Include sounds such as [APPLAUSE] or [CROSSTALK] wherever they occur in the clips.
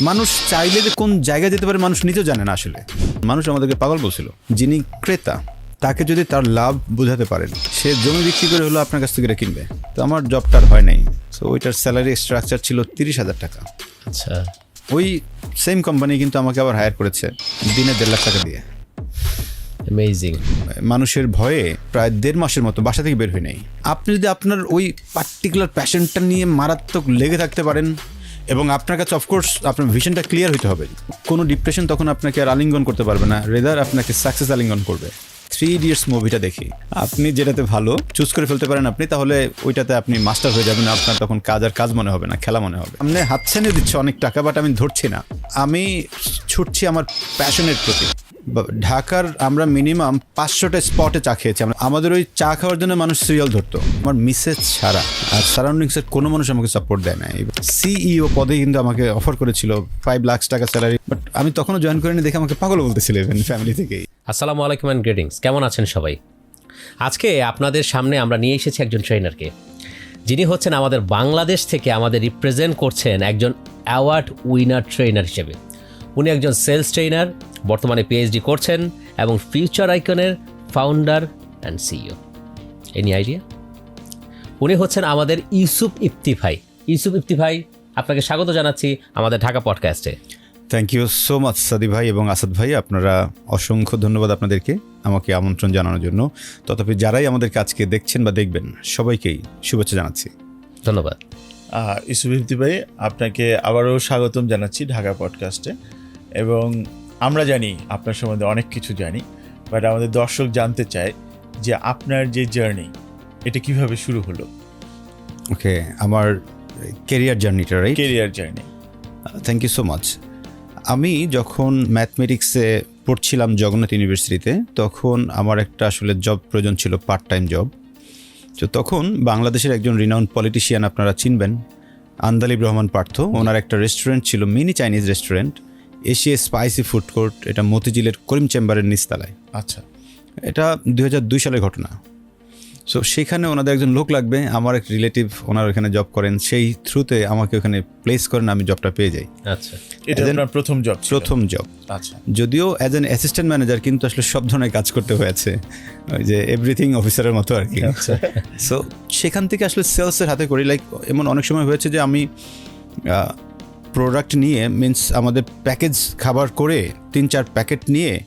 মানুষ চাইলে যে কোন জায়গায় যেতে পারে মানুষ নিজেও জানে না আসলে। মানুষ আমাদেরকে পাগল বলছিল। যিনি ক্রেতা তাকে যদি তার লাভ বোঝাতে পারেন সে জমি বিক্রি করে হলো আপনার কাছ থেকে এটা কিনবে। তো আমার জবটার হয় নাই। সো ওইটার স্যালারি স্ট্রাকচার ছিল তিরিশ হাজার টাকা। আচ্ছা। ওই সেম কোম্পানি কিন্তু আমাকে আবার হায়ার করেছে দিনে দেড় লাখ টাকা দিয়ে। অ্যামেজিং মানুষের ভয়ে প্রায় দেড় মাসের মতো বাসা থেকে বের হয়ে নেই। আপনি যদি আপনার ওই পার্টিকুলার প্যাশনটা নিয়ে মারাত্মক লেগে থাকতে পারেন এবং আপনার কাছে অফকোর্স আপনার ভিশনটা ক্লিয়ার হতে হবে। কোনো ডিপ্রেশন তখন আপনাকে আর আলিঙ্গন করতে পারবে না রেদার আপনাকে সাকসেস আলিঙ্গন করবে। থ্রি ইডিয়টস মুভিটা দেখি। আপনি যেটাতে ভালো চুজ করে ফেলতে পারেন আপনি, তাহলে ওইটাতে আপনি মাস্টার হয়ে যাবেন, আপনার তখন কাজ আর কাজ মনে হবে না, খেলা মনে হবে। আপনি হাতছেনে দিচ্ছে অনেক টাকা বাট আমি ধরছি না। আমি ছুটছি আমার প্যাশনের প্রতি। ঢাকার আমরা মিনিমাম পাঁচশোটা স্পটে চা খেয়েছি। আমাদের ওই চা খাওয়ার জন্য মানুষ সিরিয়াল ধরতো। আমার মিসেস ছাড়া। আর সারাউন্ডিংসের কোনো মানুষ আমাকে সাপোর্ট দেয় না সিইও পদে কিন্তু আমাকে অফার করেছিল ফাইভ লাখ টাকা স্যালারি বাট আমি তখনও জয়েন করিনি দেখে আমাকে পাগল বলতেছিল ইভেন ফ্যামিলি থেকেই। আসসালামু আলাইকুম অ্যান্ড গ্রেটিংস কেমন আছেন সবাই? আজকে আপনাদের সামনে আমরা নিয়ে এসেছি একজন ট্রেনারকে যিনি হচ্ছেন আমাদের বাংলাদেশ থেকে আমাদের রিপ্রেজেন্ট করছেন একজন অ্যাওয়ার্ড উইনার ট্রেনার হিসেবে। উনি একজন সেলস ট্রেনার বর্তমানে পিএইচডি করছেন এবং ফিউচার আইকনের founder and CEO any idea উনি হচ্ছেন আমাদের ইউসুফ ইফতি ভাই ইউসুফ ইফতি ভাই আপনাকে স্বাগত জানাচ্ছি আমাদের Dhaka পডকাস্টে thank you so much Sadi ভাই এবং আসাদ ভাই। আপনারা অসংখ্য ধন্যবাদ আপনাদেরকে আমাকে আমন্ত্রণ জানানোর জন্য। তথাপি যারাই আমাদের কাজকে দেখছেন বা দেখবেন সবাইকেই শুভেচ্ছা জানাচ্ছি। ধন্যবাদ। আহ, ইউসুফ ইফতি ভাই আপনাকে আবারও স্বাগতম জানাচ্ছি ঢাকা পডকাস্টে এবং আমরা জানি আপনার সম্বন্ধে অনেক কিছু জানি বাট আমাদের দর্শক জানতে চায় যে আপনার যে জার্নি এটা কীভাবে শুরু হলো? ওকে আমার কেরিয়ার জার্নিটা right career journey thank you so much আমি যখন ম্যাথমেটিক্সে পড়ছিলাম জগন্নাথ ইউনিভার্সিটিতে তখন আমার একটা আসলে জব প্রয়োজন ছিল পার্ট টাইম জব তো তখন বাংলাদেশের একজন রিনাউন্ড পলিটিশিয়ান আপনারা চিনবেন আন্দালিব রহমান পার্থ। ওনার একটা রেস্টুরেন্ট ছিল mini Chinese restaurant Asia spicy food court এটা মতিঝিলের করিম চেম্বারের নিচতলায়। আচ্ছা। এটা দুই হাজার দুই সালের ঘটনা। সো সেখানে ওনাদের একজন লোক লাগবে আমার এক রিলেটিভ ওনার ওখানে জব করেন সেই থ্রুতে আমাকে ওখানে প্লেস করেন আমি জবটা পেয়ে যাই। আচ্ছা। এটা আপনার প্রথম জব প্রথম জব আচ্ছা। যদিও অ্যাজ অ্যান অ্যাসিস্ট্যান্ট ম্যানেজার কিন্তু আসলে সব ধরনের কাজ করতে হয়েছে। ওই যে এভরিথিং অফিসারের মতো আর কি। সো সেখান থেকে আসলে সেলসের হাতে করি লাইক এমন অনেক সময় হয়েছে যে আমি প্রোডাক্ট নিয়ে মিন্স আমাদের প্যাকেজ খাবার করে তিন চার প্যাকেট নিয়ে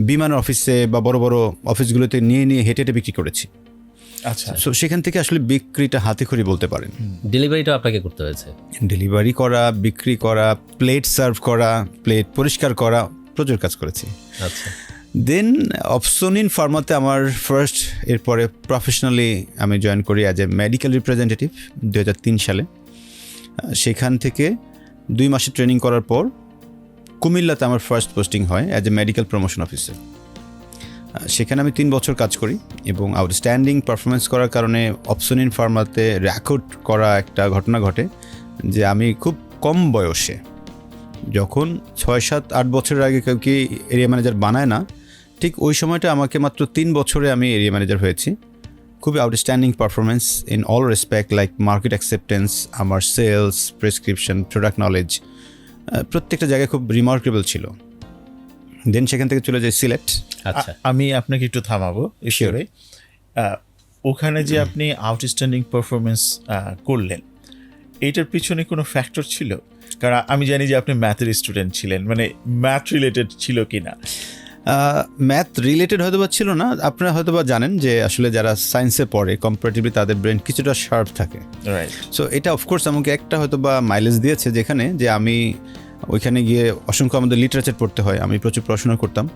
বিমান অফিসে বা বড় বড় অফিসগুলোতে নিয়ে নিয়ে হেঁটে হেঁটে বিক্রি করেছি। আচ্ছা। সো সেখান থেকে আসলে বিক্রিটা হাতে খড়ি বলতে পারেন। ডেলিভারিটা আপনাকে করতে হয়েছে? ডেলিভারি করা বিক্রি করা প্লেট সার্ভ করা প্লেট পরিষ্কার করা প্রচুর কাজ করেছি। আচ্ছা। দেন অপসোনিন ফার্মাতে আমার ফার্স্ট এরপরে প্রফেশনালি আমি জয়েন করি অ্যাজ এ মেডিকেল রিপ্রেজেন্টেটিভ দু হাজার তিন সালে। সেখান থেকে দুই মাসের ট্রেনিং করার পর কুমিল্লাতে আমার ফার্স্ট পোস্টিং হয় as a medical promotion officer সেখানে আমি তিন বছর কাজ করি এবং আউটস্ট্যান্ডিং পারফরমেন্স করার কারণে অপসোনিন ফার্মাতে রেকর্ড করা একটা ঘটনা ঘটে যে আমি খুব কম বয়সে, যখন ছয় সাত আট বছরের আগে কেউ কি এরিয়া ম্যানেজার বানায় না, ঠিক ওই সময়টা আমাকে মাত্র তিন বছরে আমি এরিয়া ম্যানেজার হয়েছি। খুবই outstanding performance in all respect like market acceptance আমার সেলস প্রেসক্রিপশন প্রোডাক্ট নলেজ প্রত্যেকটা জায়গায় খুব রিমার্কেবল ছিল। দেন সেখান থেকে চলে যাই সিলেট আচ্ছা। আমি আপনাকে একটু থামাবো ঈশ্বরে ওখানে যে আপনি আউটস্ট্যান্ডিং পারফরমেন্স করলেন এইটার পিছনে কোনো ফ্যাক্টর ছিল? কারণ আমি জানি যে আপনি ম্যাথের স্টুডেন্ট ছিলেন মানে ম্যাথ রিলেটেড ছিল কিনা। ম্যাথ রিলেটেড হয়তো বা ছিল না। আপনারা হয়তো বা জানেন যে আসলে যারা সায়েন্সে পড়ে কম্পারেটিভলি তাদের ব্রেন কিছুটা শার্প থাকে। রাইট সো এটা অফকোর্স আমাকে একটা হয়তো বা মাইলেজ দিয়েছে যেখানে যে আমি ওইখানে গিয়ে অসংখ্য আমাদের লিটারেচার পড়তে হয়। আমি প্রচুর পড়াশোনা করতাম।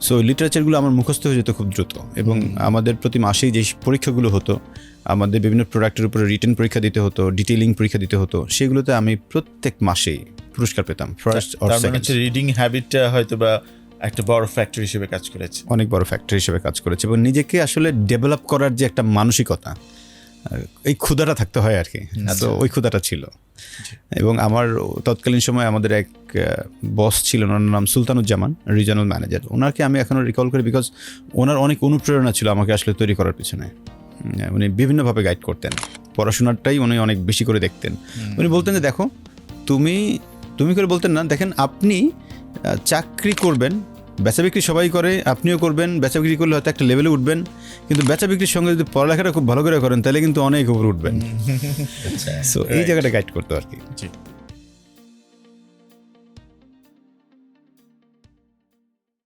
সো লিটারেচারগুলো আমার মুখস্থ হয়ে যেত খুব দ্রুত এবং আমাদের প্রতি মাসেই যে পরীক্ষাগুলো হতো আমাদের বিভিন্ন প্রোডাক্টের উপরে রিটার্ন পরীক্ষা দিতে হতো ডিটেলিং পরীক্ষা দিতে হতো সেগুলোতে আমি প্রত্যেক মাসেই পুরস্কার পেতাম ফার্স্ট রিডিং হ্যাবিটটা হয়তো বা একটা বড় ফ্যাক্টরি হিসেবে কাজ করেছে। অনেক বড় ফ্যাক্টরি হিসেবে কাজ করেছে এবং নিজেকে আসলে ডেভেলপ করার যে একটা মানসিকতা এই ক্ষুধাটা থাকতে হয় আর কি। তো ওই ক্ষুদাটা ছিল। এবং আমার তৎকালীন সময় আমাদের এক বস ছিলেন ওনার নাম সুলতানুজ্জামান রিজনাল ম্যানেজার ওনাকে আমি এখনও রিকল করি বিকজ ওনার অনেক অনুপ্রেরণা ছিল আমাকে আসলে তৈরি করার পিছনে। উনি বিভিন্নভাবে গাইড করতেন। পড়াশোনাটাই উনি অনেক বেশি করে দেখতেন। উনি বলতেন যে দেখো তুমি তুমি করে বলতেন না দেখেন আপনি চাকরি করবেন বেচা বিক্রি সবাই করে আপনিও করবেন বেচা বিক্রি করলে হয়তো একটা লেভেলে উঠবেন কিন্তু বেচা বিক্রির সঙ্গে যদি পড়ালেখাটা খুব ভালো করে করেন তাহলে কিন্তু অনেক উপরে উঠবেন। সো [LAUGHS] এই জায়গাটা গাইড করতে আর কি।